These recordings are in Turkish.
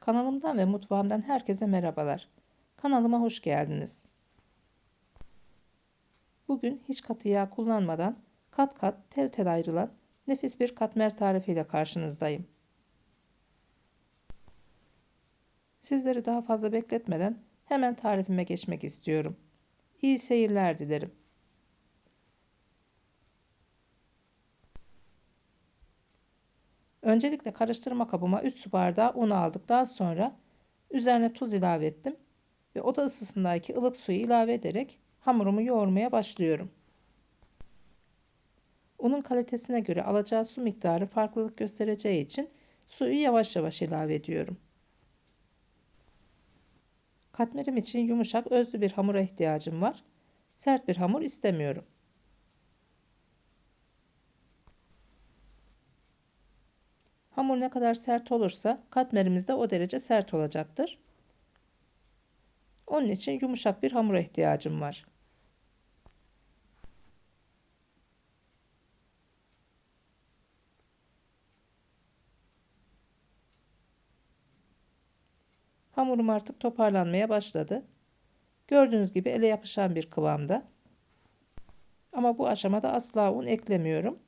Kanalımdan ve mutfağımdan herkese merhabalar. Kanalıma hoş geldiniz. Bugün hiç katı yağ kullanmadan kat kat tel tel ayrılan nefis bir katmer tarifiyle karşınızdayım. Sizleri daha fazla bekletmeden hemen tarifime geçmek istiyorum. İyi seyirler dilerim. Öncelikle karıştırma kabıma 3 su bardağı un aldıktan sonra üzerine tuz ilave ettim ve oda ısısındaki ılık suyu ilave ederek hamurumu yoğurmaya başlıyorum. Unun kalitesine göre alacağı su miktarı farklılık göstereceği için suyu yavaş yavaş ilave ediyorum. Katmerim için yumuşak özlü bir hamura ihtiyacım var. Sert bir hamur istemiyorum. Hamur ne kadar sert olursa katmerimiz de o derece sert olacaktır. Onun için yumuşak bir hamura ihtiyacım var. Hamurum artık toparlanmaya başladı. Gördüğünüz gibi ele yapışan bir kıvamda. Ama bu aşamada asla un eklemiyorum.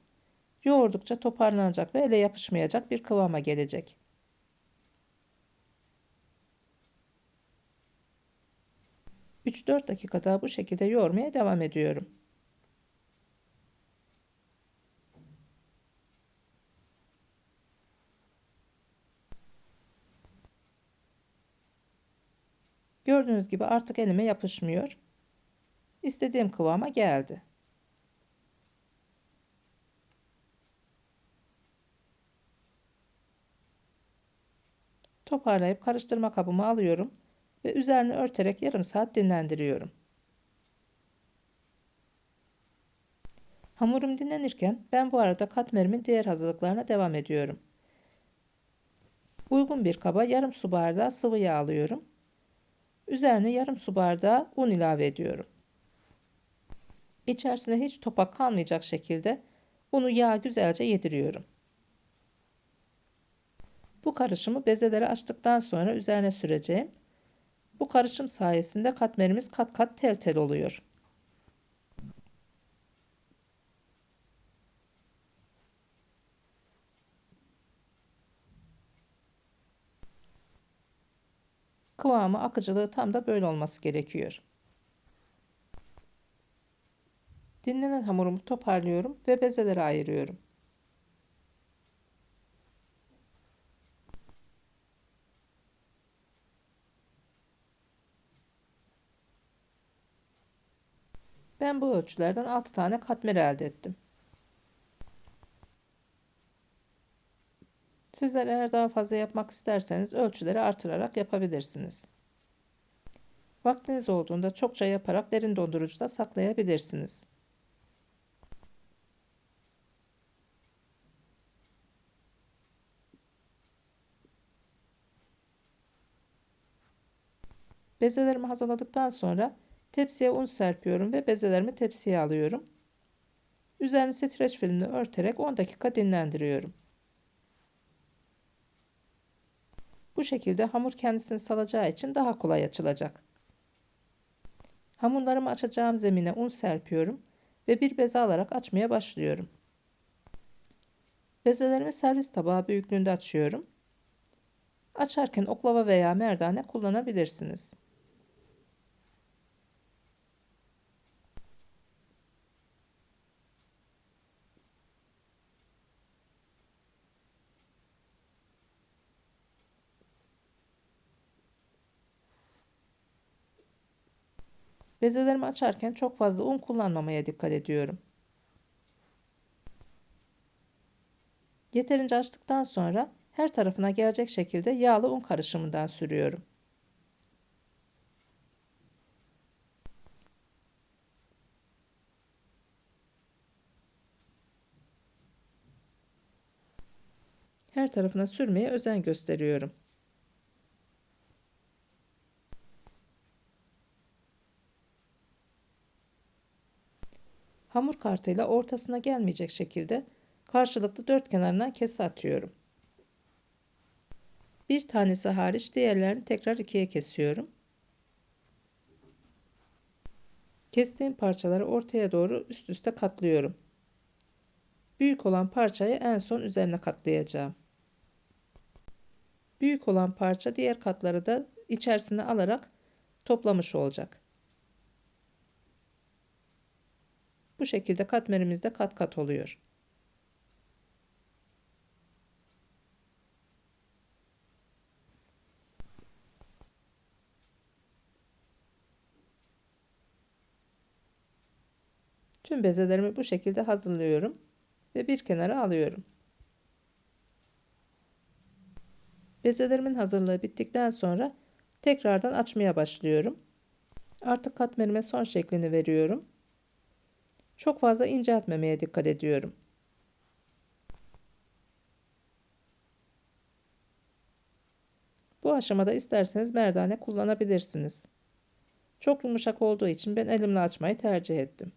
Yoğurdukça toparlanacak ve ele yapışmayacak bir kıvama gelecek. Üç dört dakika daha bu şekilde yoğurmaya devam ediyorum. Gördüğünüz gibi artık elime yapışmıyor. İstediğim kıvama geldi. Toparlayıp karıştırma kabıma alıyorum ve üzerine örterek yarım saat dinlendiriyorum. Hamurum dinlenirken ben bu arada katmerimin diğer hazırlıklarına devam ediyorum. Uygun bir kaba yarım su bardağı sıvı yağ alıyorum. Üzerine yarım su bardağı un ilave ediyorum. İçerisinde hiç topak kalmayacak şekilde unu yağa güzelce yediriyorum. Bu karışımı bezelere açtıktan sonra üzerine süreceğim. Bu karışım sayesinde katmerimiz kat kat tel tel oluyor. Kıvamı, akıcılığı tam da böyle olması gerekiyor. Dinlenen hamurumu toparlıyorum ve bezelere ayırıyorum. Ben bu ölçülerden 6 tane katmer elde ettim. Sizler eğer daha fazla yapmak isterseniz ölçüleri artırarak yapabilirsiniz. Vaktiniz olduğunda çokça yaparak derin dondurucuda saklayabilirsiniz. Bezelerimi hazırladıktan sonra Tepsiye un serpiyorum ve bezelerimi tepsiye alıyorum. Üzerini streç filmle örterek 10 dakika dinlendiriyorum. Bu şekilde hamur kendisini salacağı için daha kolay açılacak. Hamurlarımı açacağım zemine un serpiyorum ve bir beze alarak açmaya başlıyorum. Bezelerimi servis tabağı büyüklüğünde açıyorum. Açarken oklava veya merdane kullanabilirsiniz. Bezelerimi açarken çok fazla un kullanmamaya dikkat ediyorum. Yeterince açtıktan sonra her tarafına gelecek şekilde yağlı un karışımından sürüyorum. Her tarafına sürmeye özen gösteriyorum. Hamur kartıyla ortasına gelmeyecek şekilde karşılıklı dört kenarından kese atıyorum. Bir tanesi hariç diğerlerini tekrar ikiye kesiyorum. Kestiğim parçaları ortaya doğru üst üste katlıyorum. Büyük olan parçayı en son üzerine katlayacağım. Büyük olan parça diğer katları da içerisine alarak toplamış olacak. Bu şekilde katmerimiz de kat kat oluyor. Tüm bezelerimi bu şekilde hazırlıyorum ve bir kenara alıyorum. Bezelerimin hazırlığı bittikten sonra tekrardan açmaya başlıyorum. Artık katmerime son şeklini veriyorum. Çok fazla inceltmemeye dikkat ediyorum. Bu aşamada isterseniz merdane kullanabilirsiniz. Çok yumuşak olduğu için ben elimle açmayı tercih ettim.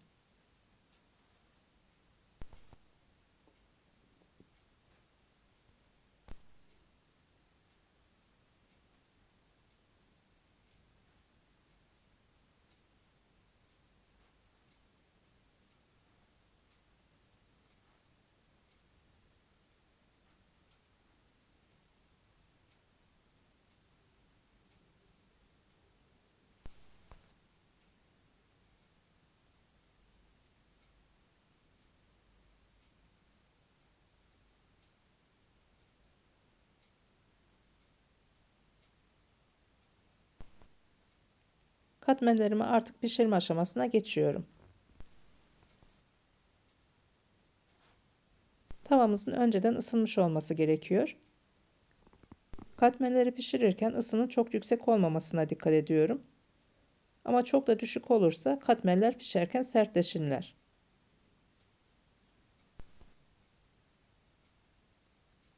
Katmerlerimi artık pişirme aşamasına geçiyorum. Tavamızın önceden ısınmış olması gerekiyor. Katmerleri pişirirken ısının çok yüksek olmamasına dikkat ediyorum. Ama çok da düşük olursa katmerler pişerken sertleşirler.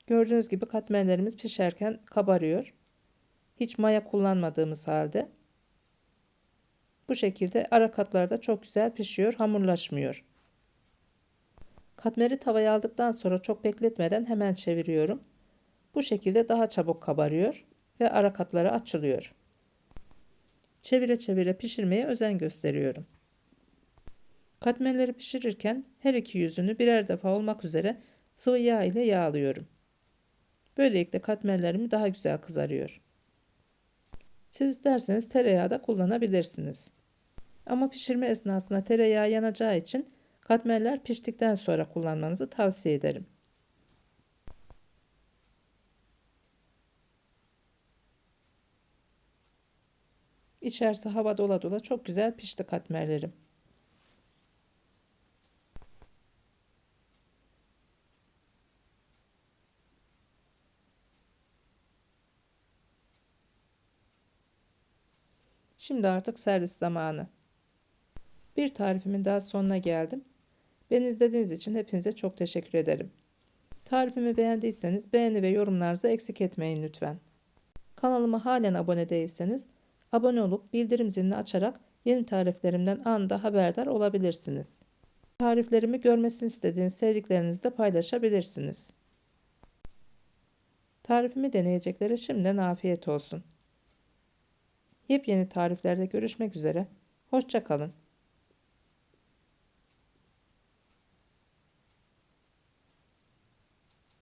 Gördüğünüz gibi katmerlerimiz pişerken kabarıyor. Hiç maya kullanmadığımız halde. Bu şekilde ara katlarda çok güzel pişiyor, hamurlaşmıyor. Katmeri tavaya aldıktan sonra çok bekletmeden hemen çeviriyorum. Bu şekilde daha çabuk kabarıyor ve ara katları açılıyor. Çevire çevire pişirmeye özen gösteriyorum. Katmerleri pişirirken her iki yüzünü birer defa olmak üzere sıvı yağ ile yağlıyorum. Böylelikle katmerlerimi daha güzel kızarıyor. Siz isterseniz tereyağı da kullanabilirsiniz. Ama pişirme esnasında tereyağı yanacağı için katmerler piştikten sonra kullanmanızı tavsiye ederim. İçerisi hava dola dola çok güzel pişti katmerlerim. Şimdi artık servis zamanı. Bir tarifimin daha sonuna geldim. Beni izlediğiniz için hepinize çok teşekkür ederim. Tarifimi beğendiyseniz beğeni ve yorumlarınızı eksik etmeyin lütfen. Kanalıma halen abone değilseniz abone olup bildirim zilini açarak yeni tariflerimden anında haberdar olabilirsiniz. Tariflerimi görmesini istediğiniz sevdiklerinizle paylaşabilirsiniz. Tarifimi deneyeceklere şimdiden afiyet olsun. Yepyeni tariflerde görüşmek üzere. Hoşçakalın.